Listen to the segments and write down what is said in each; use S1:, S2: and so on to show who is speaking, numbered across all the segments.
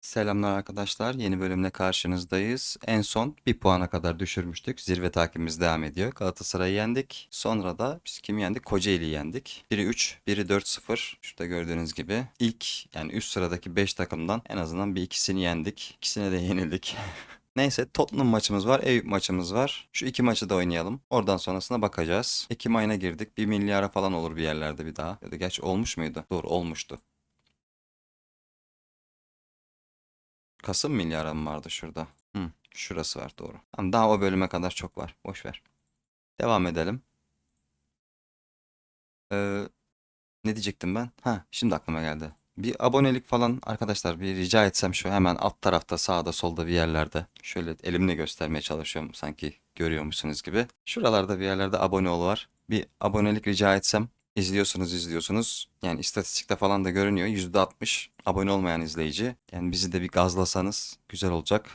S1: Selamlar arkadaşlar. Yeni bölümle karşınızdayız. En son bir puana kadar düşürmüştük. Zirve takibimiz devam ediyor. Galatasaray'ı yendik. Sonra da biz kimi yendik? Kocaeli'yi yendik. Biri 3, biri 4-0. Şurada gördüğünüz gibi. İlk yani üst sıradaki 5 takımdan en azından bir ikisini yendik. İkisine de yenildik. Neyse Tottenham maçımız var, Eyüp maçımız var. Şu iki maçı da oynayalım. Oradan sonrasına bakacağız. Ekim ayına girdik. Bir milyara falan olur bir yerlerde bir daha. Ya da gerçi olmuş muydu? Doğru olmuştu. Kasım milyarı mı vardı şurada? Hı, şurası var doğru. Tamam, daha o bölüme kadar çok var. Boş ver. Devam edelim. Ee, ne diyecektim ben? Ha, şimdi aklıma geldi. Bir abonelik falan arkadaşlar bir rica etsem şu hemen alt tarafta sağda solda bir yerlerde. Şöyle elimle göstermeye çalışıyorum sanki görüyormuşsunuz gibi. Şuralarda bir yerlerde abone ol var. Bir abonelik rica etsem İzliyorsunuz izliyorsunuz. Yani istatistikte falan da görünüyor. %60 abone olmayan izleyici. Yani bizi de bir gazlasanız güzel olacak.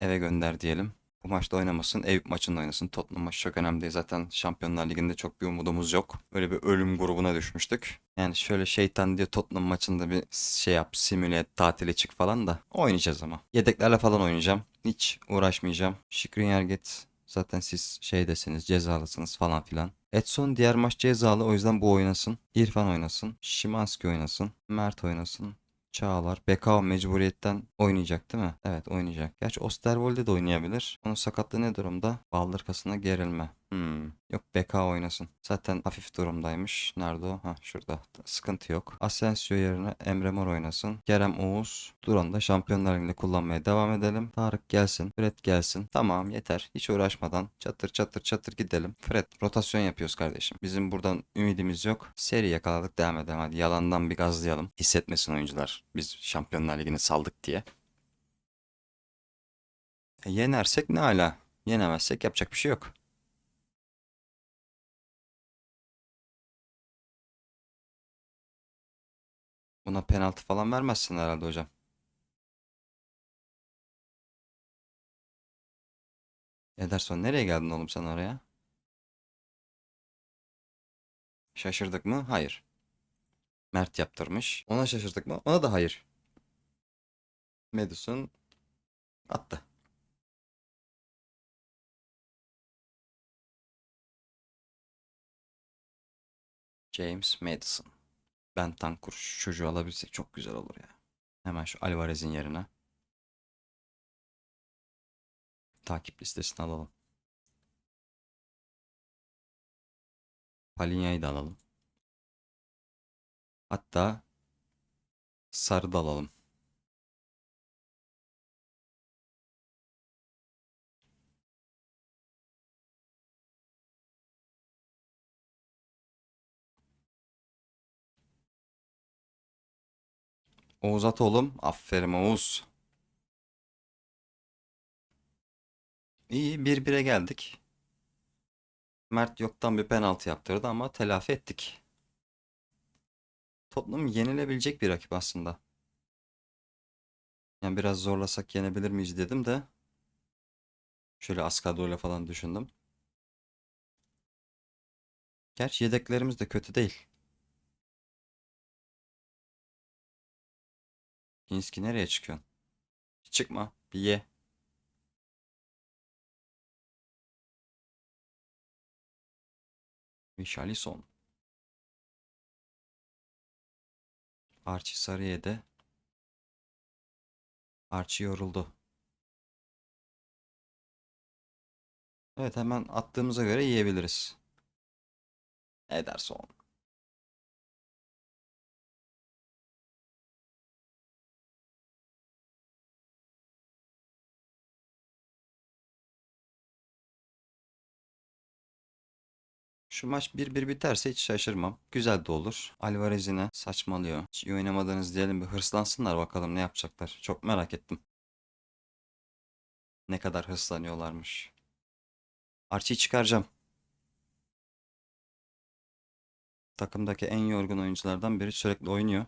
S1: Eve gönder diyelim. Bu maçta oynamasın. Eyüp maçında oynasın. Tottenham maçı çok önemli değil. Zaten Şampiyonlar Ligi'nde çok bir umudumuz yok. Öyle bir ölüm grubuna düşmüştük. Yani şöyle şeytan diye Tottenham maçında bir şey yap, simüle et, tatile çık falan da oynayacağız ama. Yedeklerle falan oynayacağım. Hiç uğraşmayacağım. Şikrin git. Zaten siz şeydesiniz, cezalısınız falan filan. Edson diğer maç cezalı o yüzden bu oynasın. İrfan oynasın. Şimanski oynasın. Mert oynasın. Çağlar. Bekao mecburiyetten oynayacak değil mi? Evet oynayacak. Gerçi Osterwolde de oynayabilir. Onun sakatlığı ne durumda? Baldır kasına gerilme. Hmm. Yok Bekao oynasın. Zaten hafif durumdaymış. Nerede o? Ha şurada. Sıkıntı yok. Asensio yerine Emre Mor oynasın. Kerem Oğuz. Duran da Şampiyonlar Ligi'nde kullanmaya devam edelim. Tarık gelsin. Fred gelsin. Tamam yeter. Hiç uğraşmadan çatır çatır çatır gidelim. Fred rotasyon yapıyoruz kardeşim. Bizim buradan ümidimiz yok. Seri yakaladık devam edelim. Hadi yalandan bir gazlayalım. Hissetmesin oyuncular. Biz Şampiyonlar Ligi'ni saldık diye. E, yenersek ne ala. Yenemezsek yapacak bir şey yok. Buna penaltı falan vermezsin herhalde hocam. Ederson nereye geldin oğlum sen oraya? Şaşırdık mı? Hayır. Mert yaptırmış. Ona şaşırdık mı? Ona da hayır. Madison attı. James Madison. Bentancur şu çocuğu alabilsek çok güzel olur ya. Hemen şu Alvarez'in yerine. Takip listesini alalım. Palinya'yı da alalım. Hatta sarı da alalım. Oğuz at oğlum. Aferin Oğuz. İyi bir bire geldik. Mert yoktan bir penaltı yaptırdı ama telafi ettik. Tottenham yenilebilecek bir rakip aslında. Yani biraz zorlasak yenebilir miyiz dedim de. Şöyle az kadroyla falan düşündüm. Gerçi yedeklerimiz de kötü değil. Kinski nereye çıkıyorsun? Çıkma. Bir ye. Richarlison. Archie sarı yedi. Archie yoruldu. Evet hemen attığımıza göre yiyebiliriz. Ederson. Şu maç 1-1 biterse hiç şaşırmam. Güzel de olur. Alvarez yine saçmalıyor. Hiç iyi oynamadınız diyelim bir hırslansınlar bakalım ne yapacaklar. Çok merak ettim. Ne kadar hırslanıyorlarmış. Archie'yi çıkaracağım. Takımdaki en yorgun oyunculardan biri sürekli oynuyor.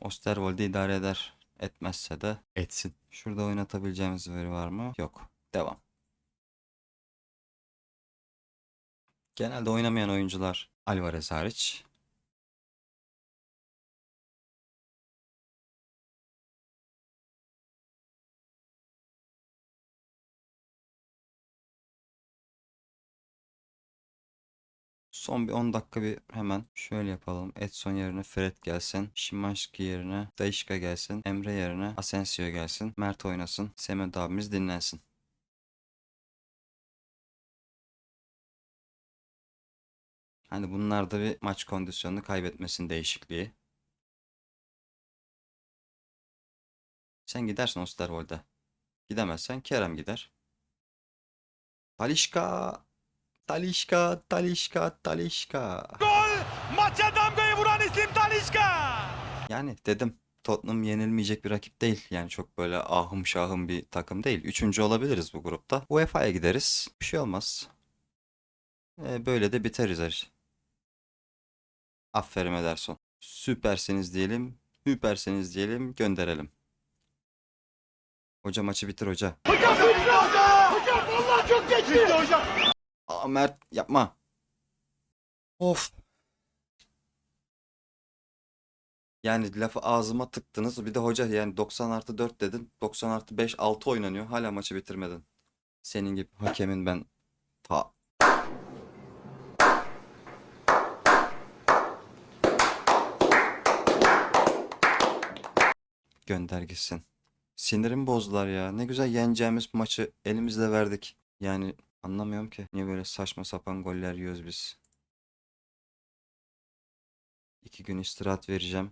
S1: Osterwolde idare eder. Etmezse de etsin. Şurada oynatabileceğimiz veri var mı? Yok. Devam. Genelde oynamayan oyuncular Alvarez hariç. Son bir 10 dakika bir hemen şöyle yapalım. Edson yerine Fred gelsin. Şimanski yerine Daişka gelsin. Emre yerine Asensio gelsin. Mert oynasın. Semet abimiz dinlensin. Hani bunlar da bir maç kondisyonunu kaybetmesin değişikliği. Sen gidersin Osterwold'e. Gidemezsen Kerem gider. Talişka. Talişka, Talişka, Talişka.
S2: Gol! Maça damgayı vuran isim Talişka!
S1: Yani dedim Tottenham yenilmeyecek bir rakip değil. Yani çok böyle ahım şahım bir takım değil. Üçüncü olabiliriz bu grupta. UEFA'ya gideriz. Bir şey olmaz. Ee, böyle de biteriz her. Aferin Ederson. Süpersiniz diyelim. Süpersiniz diyelim. Gönderelim. Hoca maçı bitir hoca.
S2: Hocam bitti hocam! Hocam vallahi çok geçti! Bitti hocam!
S1: Aa Mert yapma. Of. Yani lafı ağzıma tıktınız. Bir de hoca yani 90 artı 4 dedin. 90 artı 5 6 oynanıyor. Hala maçı bitirmedin. Senin gibi hakemin ben ta gönder gitsin. Sinirimi bozdular ya. Ne güzel yeneceğimiz maçı elimizle verdik. Yani anlamıyorum ki. Niye böyle saçma sapan goller yiyoruz biz. İki gün istirahat vereceğim.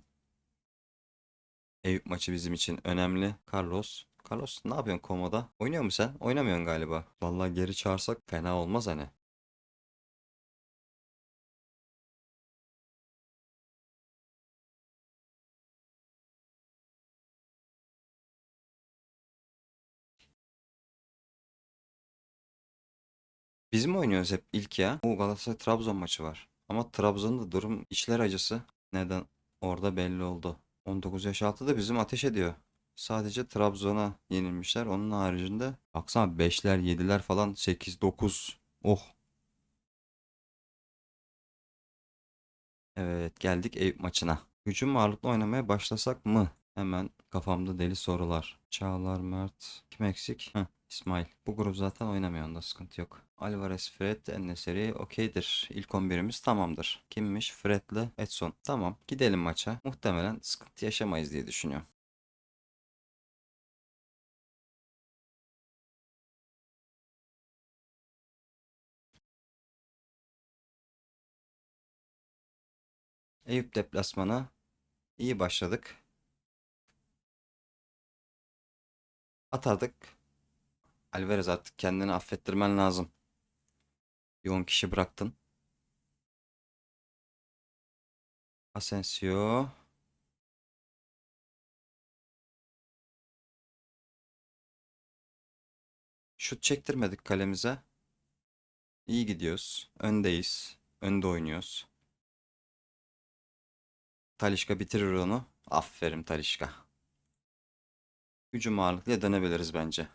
S1: Eyüp maçı bizim için önemli. Carlos. Carlos ne yapıyorsun komoda? Oynuyor mu sen? Oynamıyorsun galiba. Vallahi geri çağırsak fena olmaz hani. Biz mi oynuyoruz hep ilk ya? Bu Galatasaray Trabzon maçı var. Ama Trabzon'da durum içler acısı. Neden? Orada belli oldu. 19 yaş altı da bizim ateş ediyor. Sadece Trabzon'a yenilmişler. Onun haricinde baksana 5'ler 7'ler falan 8 9. Oh. Evet geldik Eyüp maçına. Hücum ağırlıklı oynamaya başlasak mı? Hemen kafamda deli sorular. Çağlar, Mert. Kim eksik? Heh, İsmail. Bu grup zaten oynamıyor onda sıkıntı yok. Alvarez, Fred, Enneseri okeydir. İlk 11'imiz tamamdır. Kimmiş? Fred'le Edson. Tamam. Gidelim maça. Muhtemelen sıkıntı yaşamayız diye düşünüyorum. Eyüp deplasmanı. İyi başladık. Atardık. Alvarez artık kendini affettirmen lazım. Bir 10 kişi bıraktın. Asensio. Şut çektirmedik kalemize. İyi gidiyoruz. Öndeyiz. Önde oynuyoruz. Talişka bitirir onu. Aferin Talişka. Hücum ağırlıklıya dönebiliriz bence.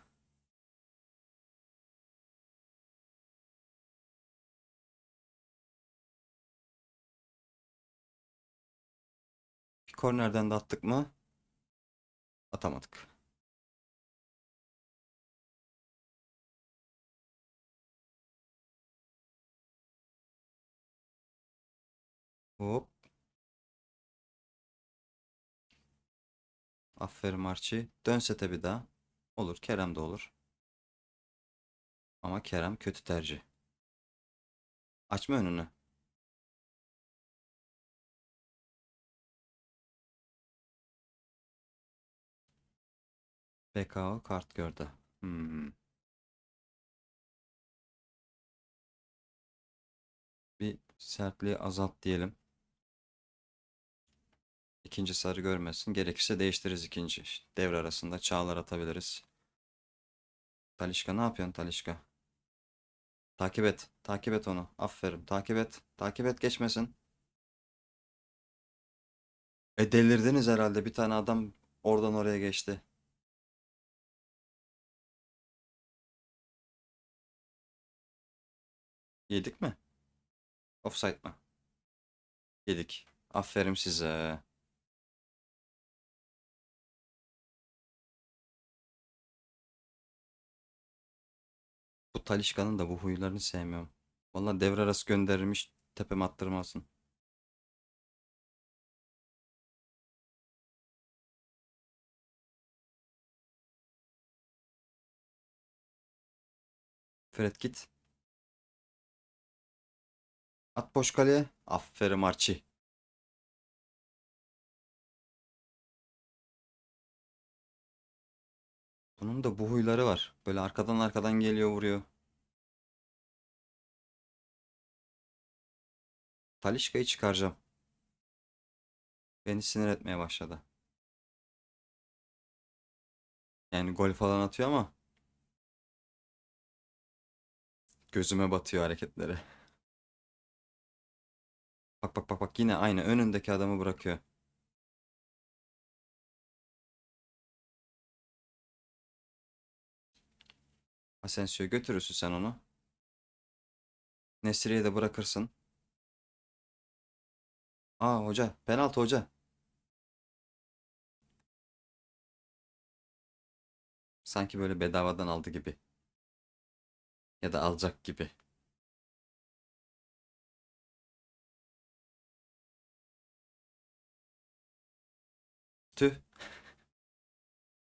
S1: Bir kornerden de attık mı? Atamadık. Hop. Aferin Archie. Dön sete bir daha. Olur. Kerem de olur. Ama Kerem kötü tercih. Açma önünü. PKO kart gördü. Hmm. Bir sertliği azalt diyelim. İkinci sarı görmesin. Gerekirse değiştiririz ikinci. Devre arasında çağlar atabiliriz. Talişka ne yapıyorsun Talişka? Takip et. Takip et onu. Aferin. Takip et. Takip et geçmesin. E delirdiniz herhalde. Bir tane adam oradan oraya geçti. Yedik mi? Offside mı? Yedik. Aferin size. Bu Talişka'nın da bu huylarını sevmiyorum. Vallahi devre arası gönderilmiş tepeme attırmasın. Fred git. At boş kaleye. Aferin Archie. Bunun da bu huyları var. Böyle arkadan arkadan geliyor vuruyor. Talisca'yı çıkaracağım. Beni sinir etmeye başladı. Yani gol falan atıyor ama gözüme batıyor hareketleri. Bak bak bak bak yine aynı önündeki adamı bırakıyor. Asensio götürürsün sen onu. Nesri'ye de bırakırsın. Aa hoca penaltı hoca. Sanki böyle bedavadan aldı gibi. Ya da alacak gibi. Tüh.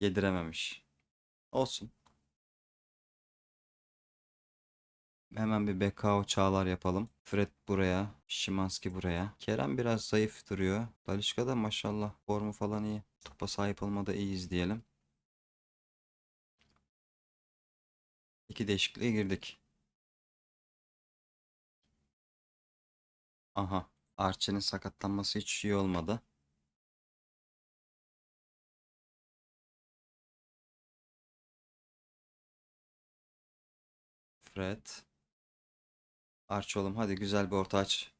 S1: Yedirememiş. Olsun. Hemen bir BKO Çağlar yapalım. Fred buraya. Şimanski buraya. Kerem biraz zayıf duruyor. Dalişka da maşallah formu falan iyi. Topa sahip olmada iyiyiz diyelim. İki değişikliğe girdik. Aha. Arçe'nin sakatlanması hiç iyi olmadı. Fred. Arch oğlum hadi güzel bir orta aç.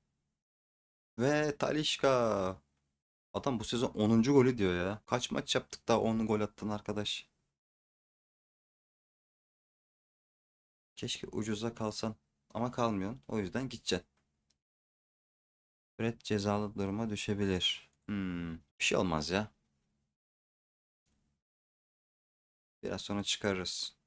S1: Ve Talisca. Adam bu sezon 10. golü diyor ya. Kaç maç yaptık da 10 gol attın arkadaş. Keşke ucuza kalsan. Ama kalmıyorsun. O yüzden gideceksin. Fred cezalı duruma düşebilir. Hmm, bir şey olmaz ya. Biraz sonra çıkarırız.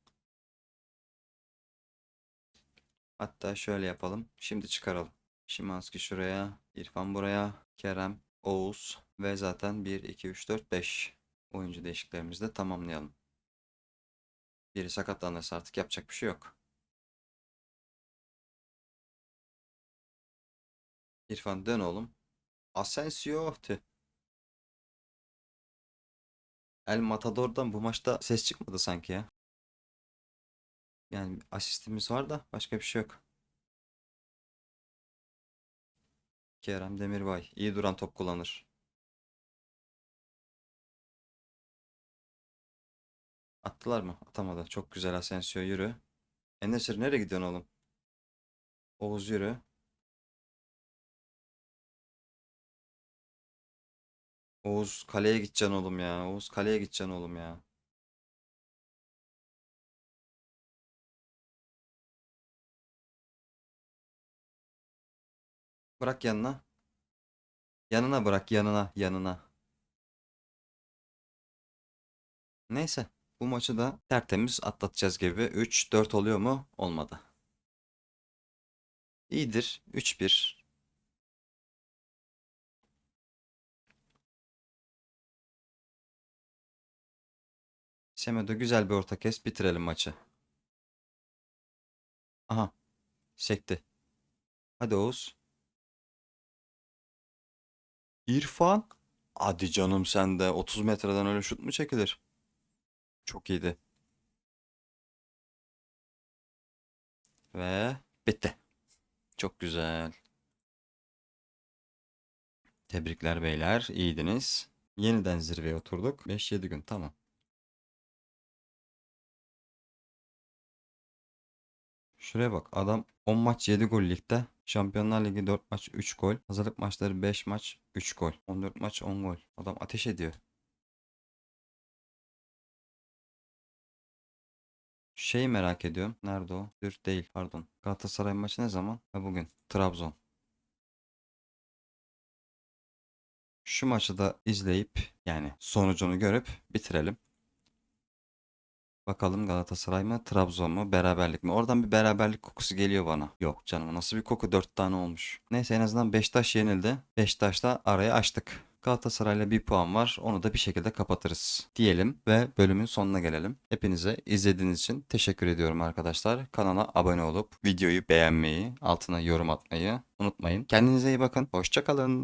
S1: Hatta şöyle yapalım. Şimdi çıkaralım. Şimanski şuraya, İrfan buraya, Kerem, Oğuz ve zaten 1, 2, 3, 4, 5 oyuncu değişiklerimizi de tamamlayalım. Biri sakatlanırsa artık yapacak bir şey yok. İrfan dön oğlum. Asensio. Tüh. El Matador'dan bu maçta ses çıkmadı sanki ya. Yani asistimiz var da başka bir şey yok. Kerem Demirbay iyi duran top kullanır. Attılar mı? Atamadı. Çok güzel Asensio yürü. Enesir nereye gidiyorsun oğlum? Oğuz yürü. Oğuz kaleye gideceksin oğlum ya. Oğuz kaleye gideceksin oğlum ya. Bırak yanına. Yanına bırak yanına yanına. Neyse bu maçı da tertemiz atlatacağız gibi. 3-4 oluyor mu? Olmadı. İyidir. 3-1. Semedo güzel bir orta kes bitirelim maçı. Aha. Sekti. Hadi Oğuz. İrfan. Hadi canım sen de 30 metreden öyle şut mu çekilir? Çok iyiydi. Ve bitti. Çok güzel. Tebrikler beyler. iyiydiniz. Yeniden zirveye oturduk. 5-7 gün tamam. Şuraya bak adam 10 maç 7 gol ligde. Şampiyonlar Ligi 4 maç 3 gol. Hazırlık maçları 5 maç 3 gol. 14 maç 10 gol. Adam ateş ediyor. Şeyi merak ediyorum. Nerede o? Dur değil pardon. Galatasaray maçı ne zaman? Ha bugün. Trabzon. Şu maçı da izleyip yani sonucunu görüp bitirelim. Bakalım Galatasaray mı Trabzon mu beraberlik mi? Oradan bir beraberlik kokusu geliyor bana. Yok canım nasıl bir koku 4 tane olmuş. Neyse en azından Beşiktaş yenildi. Beşiktaş'ta arayı açtık. Galatasaray'la bir puan var. Onu da bir şekilde kapatırız. Diyelim ve bölümün sonuna gelelim. Hepinize izlediğiniz için teşekkür ediyorum arkadaşlar. Kanala abone olup videoyu beğenmeyi, altına yorum atmayı unutmayın. Kendinize iyi bakın. Hoşçakalın.